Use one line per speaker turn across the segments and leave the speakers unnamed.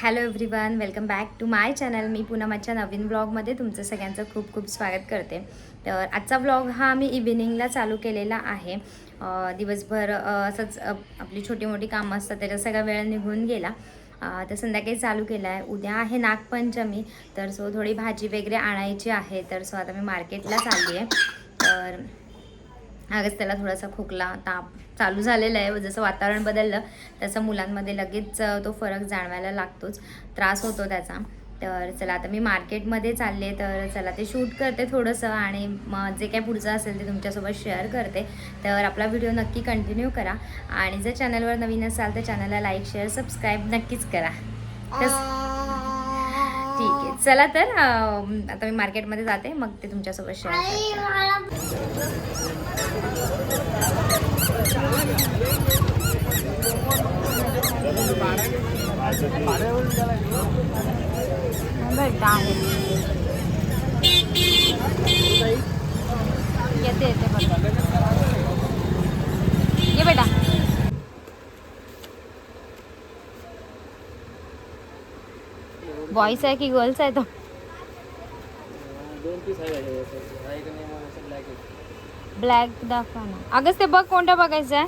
Hello everyone welcome back to my channel मी पुन्हा माझ्या नवीन ब्लॉगमध्ये तुमचं सगळ्यांचं खूप खूप स्वागत करते. तर आजचा ब्लॉग हा मी इव्हिनिंगला चालू केलेला आहे. दिवसभर असंच आपली छोटी मोठी कामं असतात त्याच्या सगळा वेळ निघून गेला. तर संध्याकाळी चालू केला आहे उद्या आहे नागपंचमी तर सो थोडी भाजी वगैरे आणायची आहे तर सो आता मी मार्केटला चालली आहे तर आगच त्याला थोडासा खोकला ताप चालू झालेला आहे. जसं वातावरण बदललं तसं मुलांमध्ये लगेच तो फरक जाणवायला लागतोच. त्रास होतो त्याचा. तर चला आता मी मार्केटमध्ये चालले तर चला ते शूट करते थोडंसं आणि मग जे काय पुढचं असेल ते तुमच्यासोबत शेअर करते. तर आपला व्हिडिओ नक्की कंटिन्यू करा. आणि जर चॅनलवर नवीन असाल तर चॅनलला लाईक शेअर सबस्क्राईब नक्कीच करा. तस चला तर आता मी मार्केटमध्ये जाते मग ते तुमच्यासोबत शेअर येते येते बेटा. बॉईस आहे की गर्ल्स आहे तो. ब्लॅक दाखवा ना. अगंच ते बघ कोणता बघायचं आहे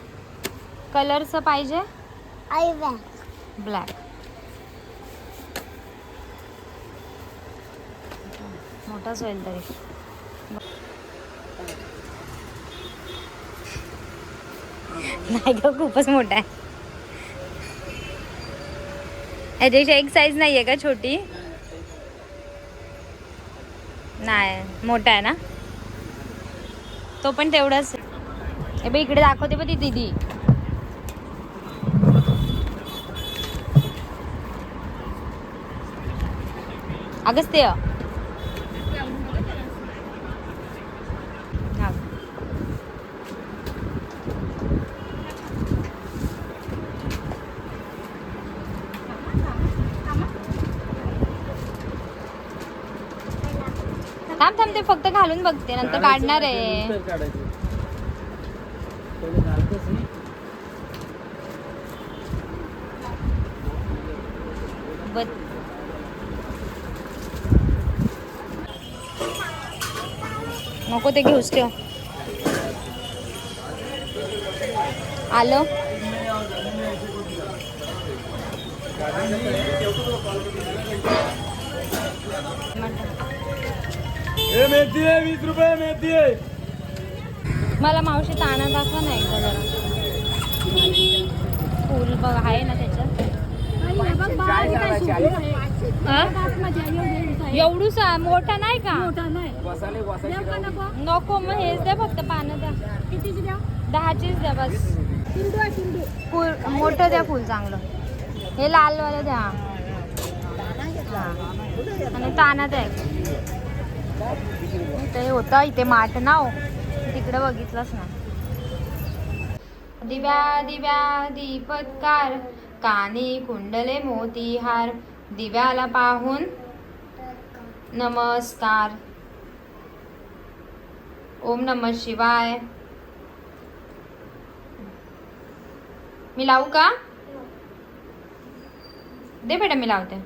कलरचं पाहिजे ब्लॅक मोठाच होईल तरी. नाही ग खूपच मोठा आहे. याच्यापेक्षा एक साईज नाही आहे का छोटी? नाही मोठा आहे ना? तो पण तेवढाच ए हे बघ इकडे दाखवते बघ ती दीदी. अगच थांब थांब ते फक्त घालून बघते नंतर काढणार आहे. नको ते घेऊच ठेव. आलं?
मेथी आहे वीस रुपये मेथी आहे.
मला मावशी ताना दाखवा ना एकदा जरा. फुल बघ आहे ना त्याच्यात? एवढूच आहे, मोठा नाही का. नको. मग हेच द्या फक्त पानं द्या. दहाचीच द्या बस. फुल मोठं द्या फुल चांगलं. हे लालवालं द्या. आणि ताना द्या. इथे होतं इथे माठ नाव. तिकडे बघितलंच ना. दिव्या दिव्या दीपत्कार. कानी कुंडले मोतीहार. दिव्याला पाहून नमस्कार. ओम नम शिवाय. मी लावू का? दे बेटा मी लावते.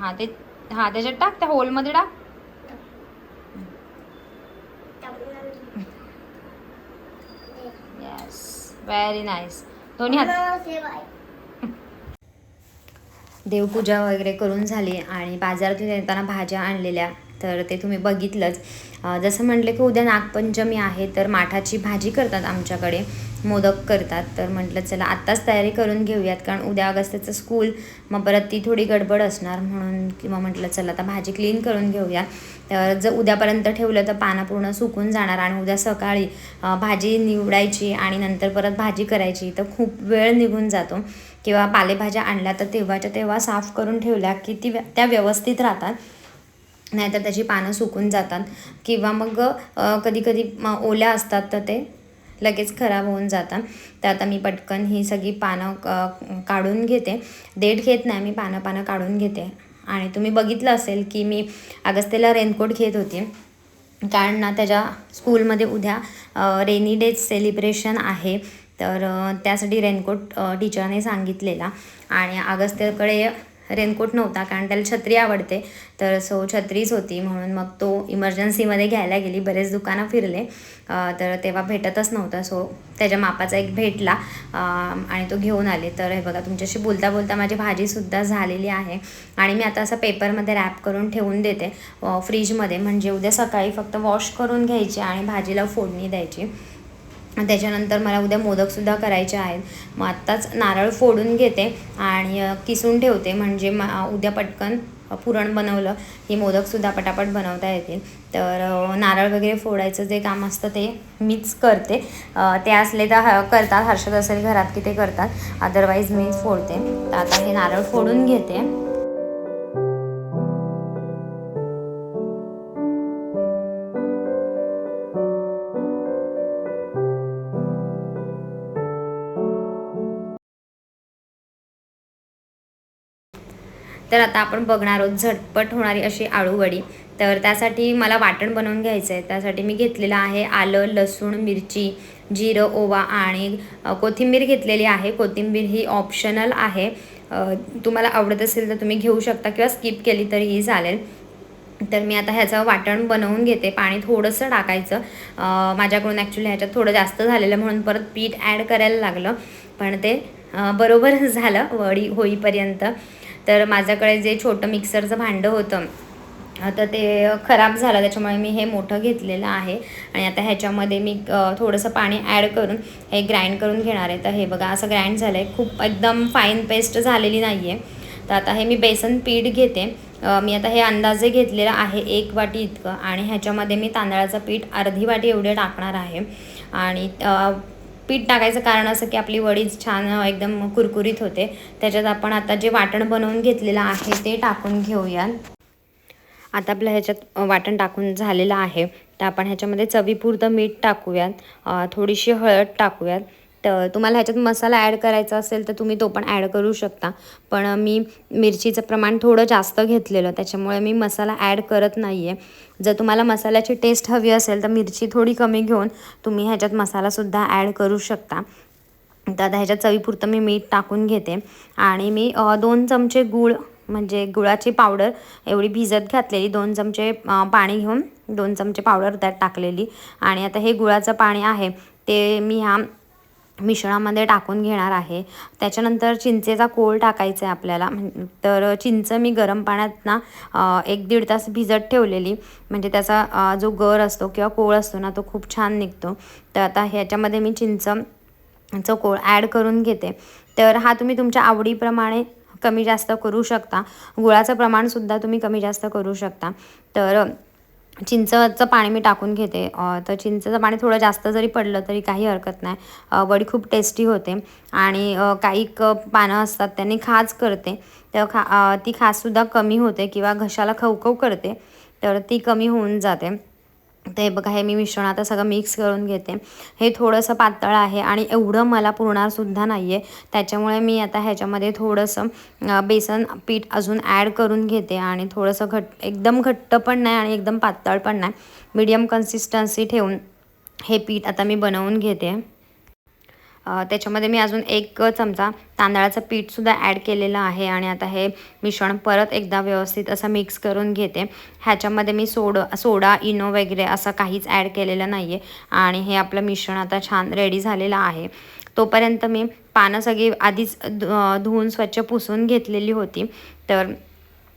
हा ते हा त्याच्यात टाक त्या होलमध्ये टाक. येस व्हेरी नाईस दोन्ही हात देवपूजा वगैरे करून झाली आणि बाजारातून येताना भाज्या आणलेल्या तर ते तुम्ही बघितलंच. जसं म्हटलं की उद्या नागपंचमी आहे तर माठाची भाजी करतात आमच्याकडे. मोदक करतात. तर म्हटलं चला आत्ताच तयारी करून घेऊयात कारण उद्या अगस्त्याचं स्कूल मग परत ती थोडी गडबड असणार म्हणून किंवा म्हटलं चला आता भाजी क्लीन करून घेऊया. तर जर उद्यापर्यंत ठेवलं तर पानं पूर्ण सुकून जाणार आणि उद्या सकाळी भाजी निवडायची आणि नंतर परत भाजी करायची तर खूप वेळ निघून जातो. किंवा पालेभाज्या आणल्या तर तेव्हाच्या तेव्हा साफ करून ठेवल्या की ती व्य- त्या व्यवस्थित राहतात. नाहीतर त्याची पानं सुकून जातात. किंवा मग कधी कधी ओल्या असतात तर ते लगेच खराब होऊन जातात तर आता मी पटकन ही सगळी पानं काढून घेते. देठ घेत नाही मी पानं पानं काढून घेते. आणि तुम्ही बघितलं असेल की मी अगस्तेला रेनकोट घेत होती. कारण ना त्याच्या स्कूलमध्ये उद्या रेनी डे सेलिब्रेशन आहे. तर त्यासाठी रेनकोट टीचरने सांगितलेला. आणि अगस्त्यकडे रेनकोट नव्हता कारण त्याला छत्री आवडते. तर सो छत्रीच होती म्हणून मग तो इमर्जन्सीमध्ये घ्यायला गेली बरेच दुकानं फिरले. तर तेव्हा भेटतच नव्हता. सो त्याच्या मापाचा एक भेटला आणि तो घेऊन आले. तर हे बघा तुमच्याशी बोलता बोलता माझी भाजीसुद्धा झालेली आहे. आणि मी आता असं पेपरमध्ये रॅप करून ठेवून देते फ्रीजमध्ये. म्हणजे उद्या सकाळी फक्त वॉश करून घ्यायची आणि भाजीला फोडणी द्यायची. त्याच्यानंतर मला उद्या मोदकसुद्धा करायचे आहेत मग आत्ताच नारळ फोडून घेते आणि किसून ठेवते. म्हणजे म उद्या पटकन पुरण बनवलं की मोदकसुद्धा पटापट बनवता येतील. तर नारळ वगैरे फोडायचं जे काम असतं ते मीच करते. ते असले तर ह करतात. हर्षद असेल घरात की ते करतात. अदरवाईज मीच फोडते. तर आता हे नारळ फोडून घेते. तर आता आपण बघणार आहोत झटपट होणारी अशी आळूवडी तर त्यासाठी मला वाटण बनवून घ्यायचं आहे त्यासाठी मी घेतलेलं आहे आलं लसूण मिरची जिरं ओवा आणि कोथिंबीर घेतलेली आहे. कोथिंबीर ही ऑप्शनल आहे. तुम्हाला आवडत असेल तर तुम्ही घेऊ शकता किंवा स्किप केली तरीही चालेल. तर मी आता ह्याचं वाटण बनवून घेते. पाणी थोडंसं टाकायचं. माझ्याकडून ॲक्च्युली ह्याच्यात थोडं जास्त झालेलं म्हणून परत पीठ ॲड करायला लागलं. पण ते बरोबर झालं. वडी होईपर्यंत. तर माझ्याकडे जे छोटं मिक्सरचं भांडं होतं तर ते खराब झालं. त्याच्यामुळे मी हे मोठं घेतलेलं आहे. आणि आता ह्याच्यामध्ये मी थोडंसं पाणी ॲड करून हे ग्राइंड करून घेणार आहे. तर हे बघा असं ग्राइंड झालं आहे खूप एकदम फाईन पेस्ट झालेली नाही आहे तर आता हे मी बेसन पीठ घेते. मी आता हे अंदाजे घेतलेलं आहे एक वाटी इतकं. आणि ह्याच्यामध्ये मी तांदळाचं पीठ अर्धी वाटी एवढे टाकणार आहे. आणि पीठ टाकायचं कारण असं की आपली वडीच छान एकदम कुरकुरीत होते. त्याच्यात आपण आता जे वाटण बनवून घेतलेलं आहे ते टाकून घेऊया. आता आपलं ह्याच्यात वाटण टाकून झालेलं आहे. तर आपण ह्याच्यामध्ये चवीपुरतं मीठ टाकूयात. थोडीशी हळद टाकूयात. तर तुम्हाला ह्याच्यात मसाला ॲड करायचा असेल तर तुम्ही तो पण ॲड करू शकता. पण मी मिरचीचं प्रमाण थोडं जास्त घेतलेलं त्याच्यामुळे मी मसाला ॲड करत नाही आहे जर तुम्हाला मसाल्याची टेस्ट हवी असेल तर मिरची थोडी कमी घेऊन तुम्ही ह्याच्यात मसालासुद्धा ॲड करू शकता. तर आता ह्याच्यात चवीपुरतं मी मीठ टाकून घेते. आणि मी दोन चमचे गूळ म्हणजे गुळाची पावडर एवढी भिजत घातलेली दोन चमचे पाणी घेऊन दोन चमचे पावडर त्यात टाकलेली. आणि आता हे गुळाचं पाणी आहे ते मी ह्या मिश्रणामध्ये टाकून घेणार आहे. त्याच्यानंतर चिंचेचा कोळ टाकायचा आहे आपल्याला. तर चिंच मी गरम पाण्यात ना एक दीड तास भिजत ठेवलेली. म्हणजे त्याचा जो गर असतो किंवा कोळ असतो ना तो खूप छान निघतो. तर आता ह्याच्यामध्ये मी चिंच चं कोळ ॲड करून घेते. तर हा तुम्ही तुमच्या आवडीप्रमाणे कमी जास्त करू शकता. गुळाचं प्रमाणसुद्धा तुम्ही कमी जास्त करू शकता. तर चिंचचं पाणी मी टाकून घेते. तर चिंचचं पाणी थोडं जास्त जरी पडलं तरी काही हरकत नाही. वडी खूप टेस्टी होते. आणि काही क पानं असतात त्यांनी खाज करते. तर खा ती खाजसुद्धा कमी होते किंवा घशाला खवखव करते. तर ती कमी होऊन जाते. ते बघा हे मी मिश्रण आता सगळं मिक्स करून घेते. हे थोडंसं पातळ आहे आणि एवढं मला पुरणारसुद्धा नाही आहे त्याच्यामुळे मी आता ह्याच्यामध्ये थोडंसं बेसन पीठ अजून ॲड करून घेते आणि थोडंसं घट एकदम घट्ट पण नाही आणि एकदम पातळ पण नाही. मीडियम कन्सिस्टन्सी ठेवून हे पीठ आता मी बनवून घेते. त्याच्यामध्ये मी अजून एक चमचा तांदळाचं पीठसुद्धा ॲड केलेलं आहे आणि आता हे मिश्रण परत एकदा व्यवस्थित असं मिक्स करून घेते. ह्याच्यामध्ये मी सोड सोडा इनो वगैरे असं काहीच ॲड केलेलं नाही आहे आणि हे आपलं मिश्रण आता छान रेडी झालेलं आहे. तोपर्यंत मी पानं सगळी आधीच धुवून स्वच्छ पुसून घेतलेली होती. तर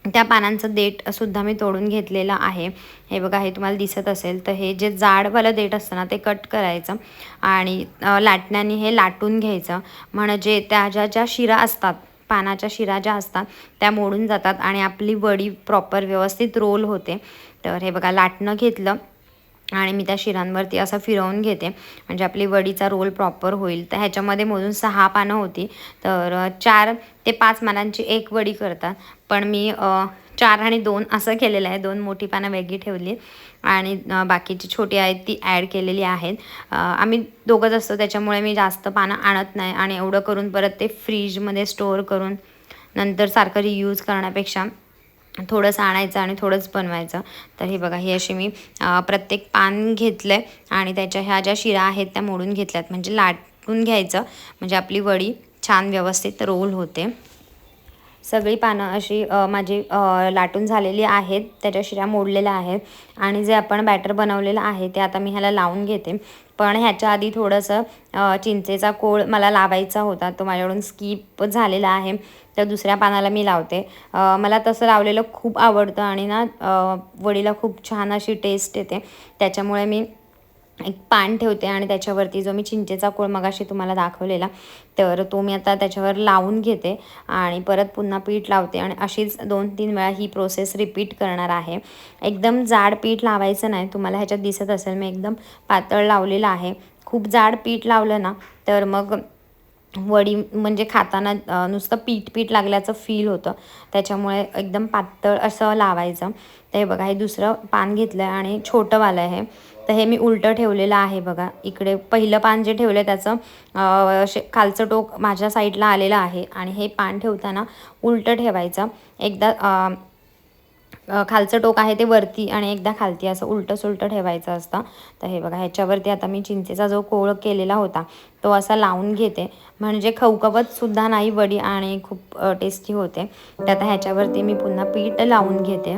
त्या पानांचं देठसुद्धा मी तोडून घेतलेलं आहे. हे बघा हे तुम्हाला दिसत असेल तर हे जे जाडवालं देठ असतं ना ते कट करायचं आणि लाटण्याने हे लाटून घ्यायचं. म्हणजे त्या ज्या ज्या शिरा असतात पानाच्या शिरा ज्या असतात त्या मोडून जातात आणि आपली वडी प्रॉपर व्यवस्थित रोल होते. तर हे बघा लाटणं घेतलं. आणि मी त्या शिरांवरती असं फिरवून घेते. म्हणजे आपली वडीचा रोल प्रॉपर होईल. तर ह्याच्यामध्ये मोजून सहा पानं होती. तर चार ते पाच मानांची एक वडी करतात. पण मी चार आणि दोन असं केलेलं आहे. दोन मोठी पानं वेगळी ठेवली. आणि बाकीची छोटी आहेत ती ॲड केलेली आहेत. आम्ही दोघंच असतो. त्याच्यामुळे मी जास्त पानं आणत नाही. आणि एवढं करून परत ते फ्रीजमध्ये स्टोअर करून नंतर सारखं रियूज करण्यापेक्षा थोडंसं आणायचं आणि थोडंच बनवायचं. तर हे बघा ही अशी मी प्रत्येक पान घेतलं आहे आणि त्याच्या ह्या ज्या शिरा आहेत त्या मोडून घेतल्यात. म्हणजे लाटून घ्यायचं. म्हणजे आपली वडी छान व्यवस्थित रोल होते. सगळी पानं अशी माझी लाटून झालेली आहेत त्याच्या शिऱ्या मोडलेल्या आहेत आणि जे आपण बॅटर बनवलेलं आहे ते आता मी ह्याला लावून घेते. पण ह्याच्या आधी थोडंसं चिंचेचा कोळ मला लावायचा होता तो माझ्याकडून स्किप झालेला आहे तर दुसऱ्या पानाला मी लावते. मला तसं लावलेलं खूप आवडतं आणि ना वडीला खूप छान अशी टेस्ट येते. त्याच्यामुळे मी एक पान ठेवते आणि त्याच्यावरती जो मी चिंचेचा कोळ मगाशी तुम्हाला दाखवलेला तर तो मी आता त्याच्यावर लावून घेते आणि परत पुन्हा पीठ लावते आणि अशीच दोन तीन वेळा ही प्रोसेस रिपीट करणार आहे. एकदम जाड पीठ लावायचं नाही तुम्हाला ह्याच्यात दिसत असेल मी एकदम पातळ लावलेलं आहे. खूप जाड पीठ लावलं ना तर मग वडी म्हणजे खाताना नुसतं पीठ पीठ लागल्याचं फील होतं. त्याच्यामुळे एकदम पातळ असं लावायचं. ते बघा हे दुसरं पान घेतलं आहे आणि छोटंवालं आहे. तर हे मी उलटं ठेवलेलं आहे बघा. इकडे पहिलं पान जे ठेवलं आहे त्याचं शे खालचं टोक माझ्या साईडला आलेलं आहे आणि हे पान ठेवताना उलटं ठेवायचं. एकदा खालचं टोक आहे ते वरती आणि एकदा खालती असं उलटं सुलटं ठेवायचं असतं. तर हे बघा ह्याच्यावरती आता मी चिंचेचा जो कोळ केलेला होता तो असा लावून घेते. म्हणजे खवखवतसुद्धा नाही वडी आणि खूप टेस्टी होते. तर आता ह्याच्यावरती मी पुन्हा पीठ लावून घेते.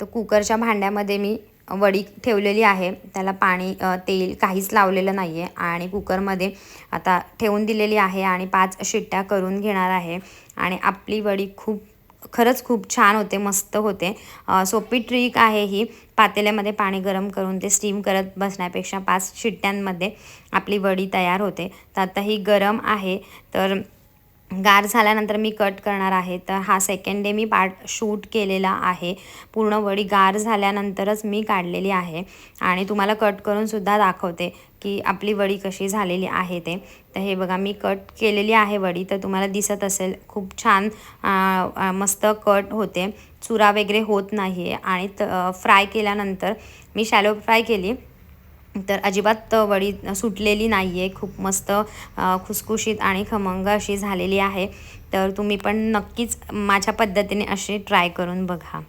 तर कुकरच्या भांड्यामध्ये मी वडी ठेवलेली आहे. त्याला पाणी तेल काहीच लावलेलं नाही आहे आणि कुकरमध्ये आता ठेवून दिलेली आहे आणि पाच शिट्ट्या करून घेणार आहे. आणि आपली वडी खूप खरंच खूप छान होते मस्त होते. सोपी ट्रिक आहे ही. पातेल्यामध्ये पाणी गरम करून ते स्टीम करत बसण्यापेक्षा पाच शिट्ट्यांमध्ये आपली वडी तयार होते. तर आता ही गरम आहे. तर गार झाल्यानंतर मी कट करणार आहे. तर हा सेकंड डे मी पार्ट शूट केलेला आहे. पूर्ण वडी गार झाल्यानंतरच मी काढलेली आहे. आणि तुम्हाला कट करूनसुद्धा दाखवते की आपली वडी कशी झालेली आहे ते. तर हे बघा मी कट केलेली आहे वडी. तर तुम्हाला दिसत असेल खूप छान आ, मस्त कट होते. चुरा वगैरे होत नाही आहे आणि त फ्राय केल्यानंतर मी शॅलो फ्राय केली. तर अजिबात वडी सुटलेली नाही आहे खूप मस्त खुसखुशीत आणि खमंग अशी झालेली आहे. तर तुम्ही पण नक्कीच माझ्या पद्धतीने अशी ट्राय करून बघा.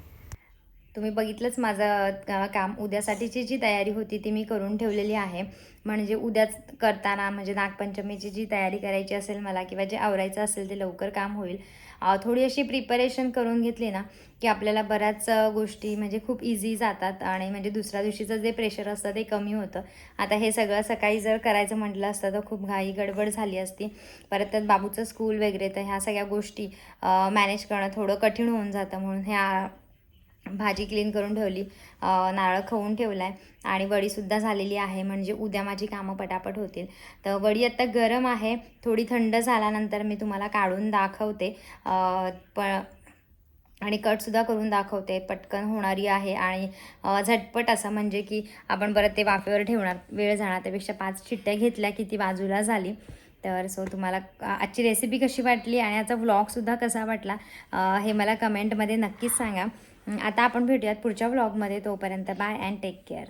तुम्ही बघितलंच माझं काम. उद्यासाठीची जी तयारी होती ती मी करून ठेवलेली आहे. म्हणजे उद्याच करताना म्हणजे नागपंचमीची जी तयारी करायची असेल मला किंवा जे आवरायचं असेल ते लवकर काम होईल. थोडी अशी प्रिपरेशन करून घेतली ना की आपल्याला बऱ्याच गोष्टी म्हणजे खूप इझी जातात आणि म्हणजे दुसऱ्या दिवशीचं जे प्रेशर असतं ते कमी होतं. आता हे सगळं सकाळी जर करायचं म्हटलं असतं तर खूप घाई गडबड झाली असती. परत त्यात बाबूचं स्कूल वगैरे तर ह्या सगळ्या गोष्टी मॅनेज करणं थोडं कठीण होऊन जातं म्हणून ह्या भाजी क्लीन करून ठेवली. नारळ खवून ठेवला आहे आणि वडीसुद्धा झालेली आहे. म्हणजे उद्या माझी कामं पटापट होतील. तर वडी आत्ता गरम आहे. थोडी थंड झाल्यानंतर मी तुम्हाला काढून दाखवते. प आणि कटसुद्धा करून दाखवते. पटकन होणारी आहे आणि झटपट असं म्हणजे की आपण परत ते वाफेवर ठेवणार. वेळ जाणार त्यापेक्षा पाच चिट्ट्या घेतल्या की ती बाजूला झाली. तर सो तुम्हाला आजची रेसिपी कशी वाटली आणि याचा व्लॉगसुद्धा कसा वाटला हे मला कमेंटमध्ये नक्कीच सांगा. आता आपण भेटूयात पुढच्या व्लॉगमध्ये तोपर्यंत बाय अँड टेक केअर